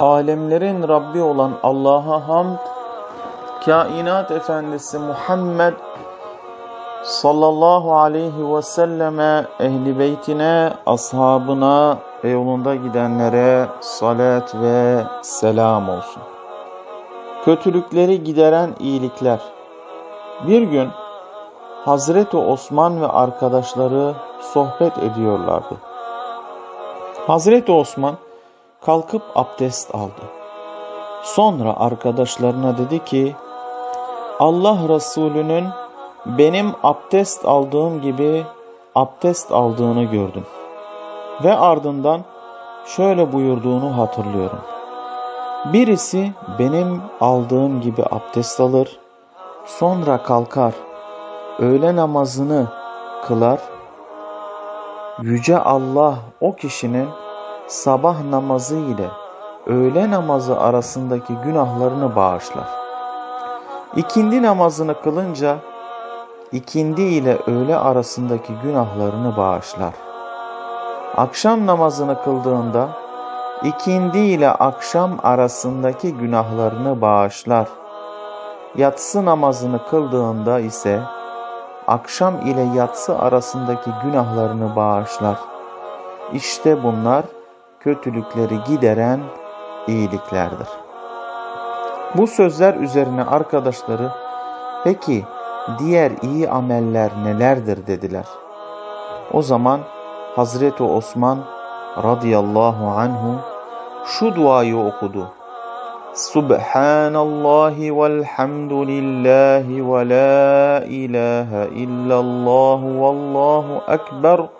Alemlerin Rabbi olan Allah'a hamd, kainat efendisi Muhammed sallallahu aleyhi ve selleme, ehli beytine, ashabına ve yolunda gidenlere salat ve selam olsun. Kötülükleri gideren iyilikler. Bir gün Hazreti Osman ve arkadaşları sohbet ediyorlardı. Hazreti Osman kalkıp abdest aldı. Sonra arkadaşlarına dedi ki, Allah Resulü'nün benim abdest aldığım gibi abdest aldığını gördüm. Ve ardından şöyle buyurduğunu hatırlıyorum. Birisi benim aldığım gibi abdest alır, sonra kalkar, öğle namazını kılar. Yüce Allah o kişinin sabah namazı ile öğle namazı arasındaki günahlarını bağışlar. İkindi namazını kılınca ikindi ile öğle arasındaki günahlarını bağışlar. Akşam namazını kıldığında ikindi ile akşam arasındaki günahlarını bağışlar. Yatsı namazını kıldığında ise akşam ile yatsı arasındaki günahlarını bağışlar. İşte bunlar kötülükleri gideren iyiliklerdir. Bu sözler üzerine arkadaşları peki diğer iyi ameller nelerdir dediler. O zaman Hazreti Osman radıyallahu anhu şu duayı okudu. Subhanallahi velhamdülillahi ve la ilahe illallah vallahu ekber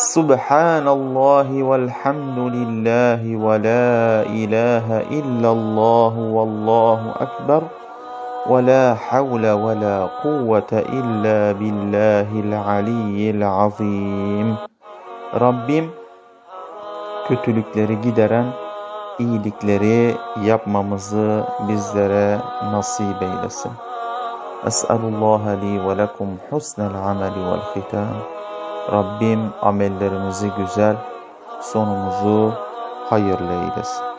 سبحان الله والحمد لله ولا إله إلا الله والله أكبر ولا حول ولا قوة إلا بالله العلي العظيم Rabbim kötülükleri gideren iyilikleri yapmamızı bizlere nasip eylesin. Li ve lekum husnel ameli vel hitam. Rabbim amellerimizi güzel, sonumuzu hayırlı eylesin.